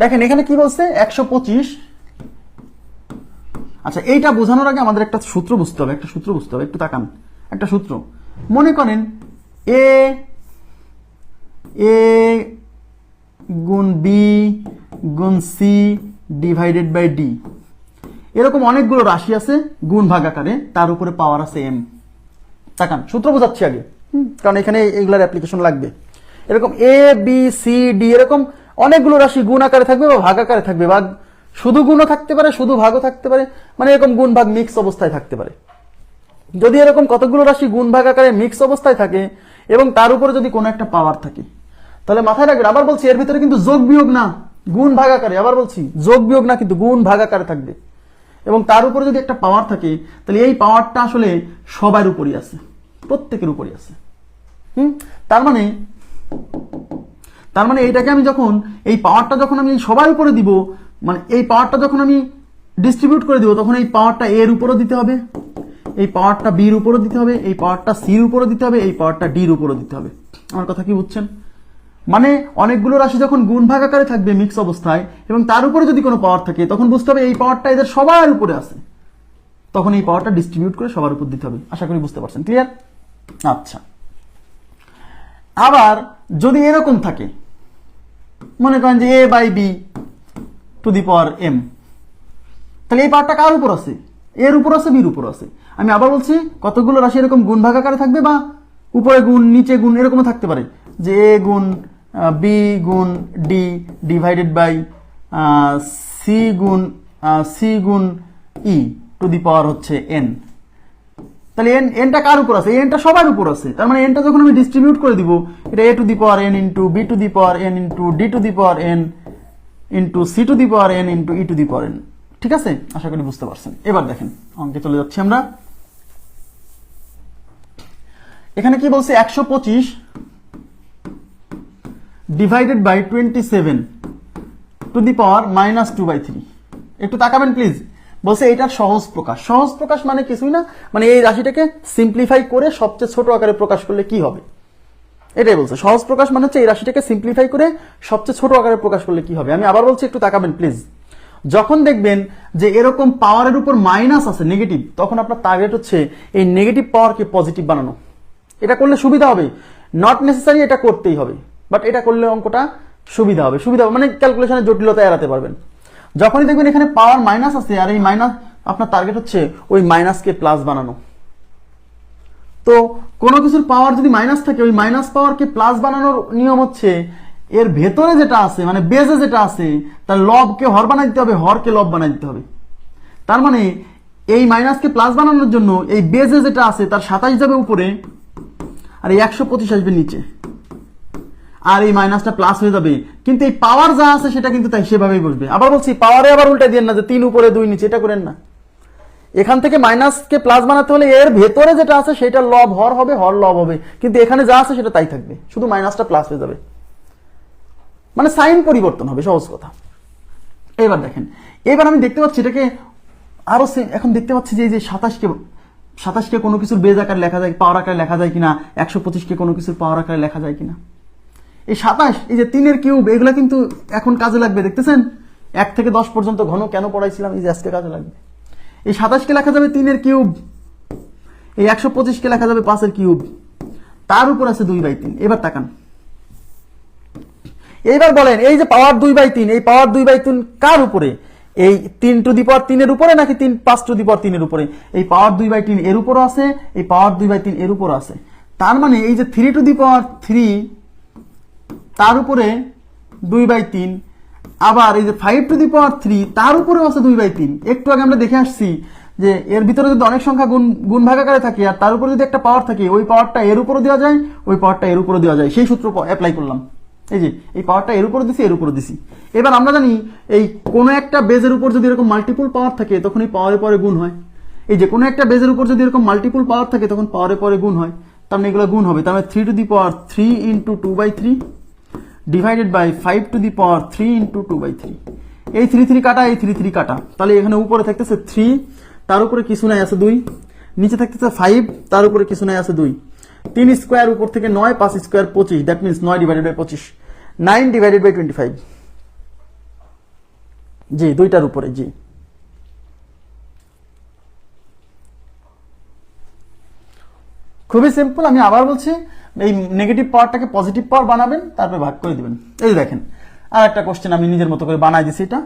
দেখেন, এখানে কি বলছে? একশো পঁচিশ। আচ্ছা এইটা বোঝানোর আগে আমাদের একটা সূত্র বুঝতে হবে, একটা সূত্র বুঝতে হবে, একটু তাকান, একটা সূত্র। মনে করেন এ এ গুণ বি গুণ সি ডিভাইডেড বাই ডি। এরকম অনেকগুলো রাশি আছে, গুণ ভাগ আকারে, তার উপরে পাওয়ার আছে এম। তাকান, সূত্র বোঝাচ্ছি আগে। কারণ এখানে এগুলার অ্যাপ্লিকেশন লাগবে। এরকম এ, বি, সি, ডি, এরকম অনেকগুলো রাশি গুণ আকারে থাকবে বা ভাগ আকারে থাকবে। বা শুধু গুণও থাকতে পারে, শুধু ভাগও থাকতে পারে। মানে এরকম গুণ ভাগ মিক্স অবস্থায় থাকতে পারে। যদি এরকম কতগুলো রাশি গুণ ভাগ আকারে মিক্স অবস্থায় থাকে এবং তার উপরে যদি কোনো একটা পাওয়ার থাকে। তাহলে মাথায় রাখবেন, আবার বলছি এর ভিতরে কিন্তু যোগ বিয়োগ না, গুণ ভাগ আকারে। আবার বলছি যোগ বিয়োগ না, কিন্তু গুণ ভাগ আকারে থাকবে। এবং তার উপরে যদি একটা পাওয়ার থাকে, তাহলে এই পাওয়ারটা আসলে সবার উপরই আছে, প্রত্যেকের উপরই আছে। হুম? তার মানে তার মানে এইটাকে আমি যখন, এই পাওয়ারটা যখন আমি সবার উপরে দিব মানে এই পাওয়ারটা যখন আমি ডিস্ট্রিবিউট করে দিব, তখন এই পাওয়ারটা এর উপরও দিতে হবে, এই পাওয়ারটা বির উপরও দিতে হবে, এই পাওয়ারটা সির উপরও দিতে হবে, এই পাওয়ারটা ডির উপরও দিতে হবে। আমার কথা কি বুঝছেন? মানে অনেকগুলো রাশি যখন গুণ ভাগ আকারে থাকবে মিক্স অবস্থায়, এবং তার উপরে যদি কোনো পাওয়ার থাকে, তখন বুঝতে হবে এই পাওয়ারটা এদের সবার উপরে আছে। তখন এই পাওয়ারটা ডিস্ট্রিবিউট করে সবার উপর দিতে হবে। আশা করি বুঝতে পারছেন। ক্লিয়ার আচ্ছা। আবার যদি এরকম থাকে মনে করেন যে a by b to the power m তাহলে এই পাওয়ারটা কার উপর আছে? এর উপর আছে বির উপর আছে। আমি আবার বলছি, কতগুলো রাশি এরকম গুণ ভাগ আকারে থাকবে বা উপরে গুণ, নিচে গুণ এরকমও থাকতে পারে? যে এ গুণ বি গুণ ডি ডিভাইডেড বাই সি গুণ সি গুণ ই টু দি পাওয়ার হচ্ছে এন তাহলে এন এনটা কার উপর আছে? এনটা সবার উপর আছে। তার মানে এনটা যখন আমি ডিস্ট্রিবিউট করে দিব, এটা a to the power n into b to the power n into d to the power n into c to the power n into e to the power n ঠিক আছে? আশা করি বুঝতে পারছেন। এবার দেখেন, অঙ্কে চলে যাচ্ছি আমরা। এখানে কি বলছে? একশো পঁচিশ divided by twenty seven to the power minus two by three একটু তাকাবেন প্লিজ বলছে এটার সহজ প্রকাশ। সহজ প্রকাশ মানে কিছুই না মানে এই রাশিটাকে সিম্পলিফাই করে সবচেয়ে ছোট আকারে প্রকাশ করলে কি হবে? এটাই বলছে। সহজ প্রকাশ মানে হচ্ছে এই রাশিটাকে সিম্পলিফাই করে সবচেয়ে ছোট আকারে প্রকাশ করলে কি হবে? আমি আবার বলছি, একটু তাকাবেন প্লিজ যখন দেখবেন যে এরকম পাওয়ারের উপর মাইনাস আছে নেগেটিভ তখন আপনার টার্গেট হচ্ছে এই নেগেটিভ পাওয়ারকে পজিটিভ বানানো। এটা করলে সুবিধা হবে। নট নেসেসারি এটা করতেই হবে বাট এটা করলে অঙ্কটা সুবিধা হবে। সুবিধা হবে মানে ক্যালকুলেশনের জটিলতা এড়াতে পারবেন। যখনই দেখবেন এখানে পাওয়ার মাইনাস আছে, আর এই মাইনাস আপনার টার্গেট হচ্ছে ওই মাইনাসকে প্লাস বানানো। তো কোনো কিছুর পাওয়ার যদি মাইনাস থাকে, ওই মাইনাস পাওয়ারকে প্লাস বানানোর নিয়ম হচ্ছে, এর ভেতরে যেটা আছে মানে বেজে যেটা আছে, তার লবকে হর বানাই দিতে হবে, হরকে লব বানাই দিতে হবে। তার মানে এই মাইনাসকে প্লাস বানানোর জন্য এই বেজে যেটা আছে, তার সাতাশ যাবে উপরে, আর এই একশো পঁচিশ আসবে নিচে। আর এই মাইনাসটা প্লাস হয়ে যাবে। কিন্তু এই পাওয়ার যা আছে, সেটা কিন্তু তাই সেভাবেই বসবে। আবার বলছি পাওয়ারে আবার উল্টা দিয়ে না যে তিন উপরে, দুই নিচে, এটা করেন না। এখান থেকে মাইনাসকে প্লাস বানাতে হলে এর ভেতরে যেটা আছে, সেটা লব, হর হবে, হর লব হবে। কিন্তু এখানে যা আছে, সেটা তাই থাকবে। শুধু মাইনাসটা প্লাস হয়ে যাবে। মানে সাইন পরিবর্তন হবে, সহজ কথা। এবার দেখেন, এবার আমি দেখতে পাচ্ছি এটাকে আরও এখন দেখতে পাচ্ছি যে এই যে সাতাশকে সাতাশকে কোনো কিছুর বেজ আকার লেখা যায় পাওয়ার আকারে লেখা যায় কিনা, একশো পঁচিশকে কোনো কিছুর পাওয়ার আকারে লেখা যায় কিনা। এই সাতাশ, এই যে তিনের কিউব, এগুলো কিন্তু এখন কাজে লাগবে, দেখতেছেন? এক থেকে দশ পর্যন্ত ঘন কেন পড়াইছিলাম? এই যে আজকে কাজে লাগবে। এই সাতাশকে লেখা যাবে তিনের কিউব, এই একশো পঁচিশকে লেখা যাবে পাঁচের কিউব। তার উপর আছে দুই বাই তিন। এবার তাকান। এইবার বলেন, এই যে পাওয়ার দুই বাই তিন, এই পাওয়ার দুই বাই তিন কার উপরে? এই তিন টু দি পাওয়ার তিনের উপরে নাকি তিন পাঁচ টু দি পাওয়ার তিনের উপরে? এই পাওয়ার দুই বাই তিন এর উপরও আছে, এই পাওয়ার দুই বাই তিন এর উপরও আছে। তার মানে এই যে three to the power three তার উপরে দুই বাই তিন। আবার এই যে five to the power three তার উপরেও আছে দুই বাই তিন। একটু আগে আমরা দেখে আসছি যে এর ভিতরে যদি অনেক সংখ্যা গুণ গুণ ভাগাকারে থাকে আর তার উপরে যদি একটা পাওয়ার থাকে, ওই পাওয়ারটা এর উপরে দেওয়া যায়, ওই পাওয়ারটা এর উপরে দেওয়া যায়। সেই সূত্র অ্যাপ্লাই করলাম। এই যে, এই পাওয়ারটা এর উপরে দিছি, এর উপরে দিছি। এবার আমরা জানি এই কোনো একটা বেজের উপর যদি এরকম মাল্টিপল পাওয়ার থাকে, তখন এই পাওয়ারে পরে গুণ হয়। এই যে কোনো একটা বেজের উপর যদি এরকম মাল্টিপল পাওয়ার থাকে, তখন পাওয়ারে পরে গুণ হয়। তার মানে এগুলো গুণ হবে। তার মানে three to the power three into two by three divided by five to the power three into two by three এই থ্রি থ্রি কাটা, এই থ্রি থ্রি কাটা। তাহলে এখানে উপরে থাকতেছে থ্রি তার উপরে কিছু নাই, আছে দুই। নিচে থাকতেছে ফাইভ তার উপরে কিছু নাই, আছে দুই। তিন স্কোয়ার উপর থেকে নয়, পাঁচ স্কোয়ার পঁচিশ। দ্যাট মিনস নয় ডিভাইডেড বাই পঁচিশ। Nine divided by twenty five জি, দুইটার উপরে, জি। খুবই সিম্পল আমি আবার বলছি এই নেগেটিভ পাওয়ারটাকে পজিটিভ পাওয়ার বানাবেন, তারপরে ভাগ করে দিবেন। এই দেখেন আর একটা কোশ্চেন আমি নিজের মতো করে বানাই দিছি এটা।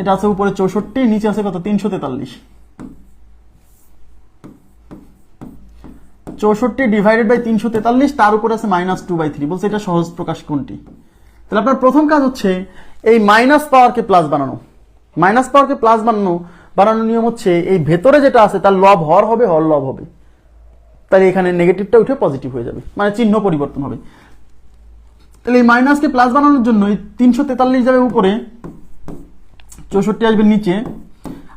এটা আছে উপরে চৌষট্টি, নিচে আছে কত? তিনশো তেতাল্লিশ। চৌষট্টি ডিভাইডেড বাই তিনশো তেতাল্লিশ, তার উপরে আছে মাইনাস টু বাই থ্রি বলছে এটা সহজ প্রকাশ কোনটি? তাহলে আপনার প্রথম কাজ হচ্ছে, এই মাইনাস পাওয়ারকে প্লাস বানানো। মাইনাস পাওয়ারকে প্লাস বানানো, বানানোর নিয়ম হচ্ছে, এই ভেতরে যেটা আছে, তার লব হর হবে, হর লব হবে। তাহলে এখানে নেগেটিভটা উঠে পজিটিভ হয়ে যাবে মানে চিহ্ন পরিবর্তন হবে। তাহলে এই মাইনাসকে প্লাস বানানোর জন্য এই তিনশো তেতাল্লিশ যাবে উপরে, চৌষট্টি আসবে নিচে,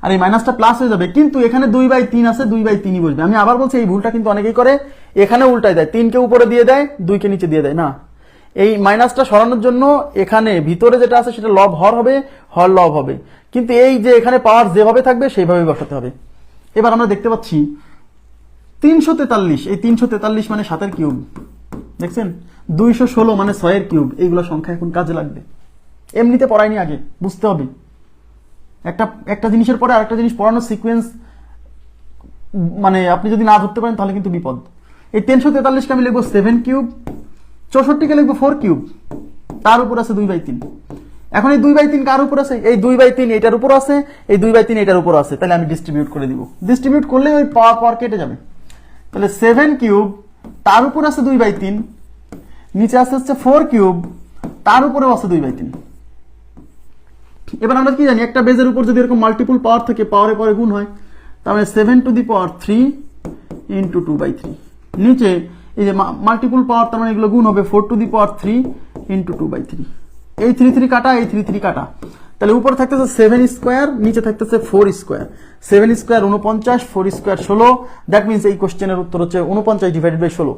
আর এই মাইনাসটা প্লাস হয়ে যাবে, কিন্তু এখানে দুই বাই তিন আছে, দুই বাই তিনই বসবে। আমি আবার বলছি, এই ভুলটা কিন্তু অনেকেই করে, এখানে উল্টায় দেয়, তিনকে উপরে দিয়ে দেয়, দুইকে নিচে দিয়ে দেয়, না। এই মাইনাসটা সরানোর জন্য এখানে ভিতরে যেটা আছে সেটা লব হর হবে, হর লব হবে। কিন্তু এই যে এখানে পাওয়ার যেভাবে থাকবে, সেইভাবে বসাতে হবে। এবার আমরা দেখতে পাচ্ছি তিনশো তেতাল্লিশ, এই তিনশো তেতাল্লিশ মানে সাতের কিউব। দেখছেন? দুইশো ষোলো মানে ছয়ের কিউব, এইগুলো সংখ্যা এখন কাজে লাগবে। এমনিতে পড়ায়নি আগে, বুঝতে হবে। একটা একটা জিনিসের পরে আরেকটা জিনিস পড়ানোর সিকোয়েন্স মানে আপনি যদি না ধরতে পারেন, তাহলে কিন্তু বিপদ। এই তিনশো তেতাল্লিশকে আমি লিখব সেভেন কিউব, চৌষট্টিকে লিখব ফোর কিউব। তার উপর আছে দুই বাই তিন। এখন এই দুই বাই তিন কার উপর আছে? এই দুই বাই তিন এটার উপর আছে, এই দুই বাই তিন এটার উপর আছে। তাহলে আমি ডিস্ট্রিবিউট করে দিব। ডিস্ট্রিবিউট করলে ওই পাওয়ার পাওয়ার কেটে যাবে। তাহলে সেভেন কিউব তার উপর আছে দুই বাই তিন, নিচে আছে হচ্ছে ফোর কিউব তার উপরেও আছে দুই বাই তিন। এবার আমরা কি জানি, একটা বেজের উপর যদি এরকম মাল্টিপুল পাওয়ার থেকে পাওয়ারে পরে গুণ হয়, তাহলে seven to the power three into two by three নিচে এই যে মাল্টিপল পাওয়ার তার মানে এগুলো গুণ হবে four to the power three into two by three এই থ্রি থ্রি কাটা, এই থ্রি থ্রি কাটা। তাহলে উপরে থাকতেছে সেভেন স্কোয়ার নিচে থাকতেছে ফোর স্কোয়ার সেভেন স্কোয়ার উনপঞ্চাশ ফোর স্কোয়ার ষোলো দ্যাট মিনস এই কোশ্চেনের উত্তর হচ্ছে উনপঞ্চাশ ডিভাইডেড বাই ষোলো।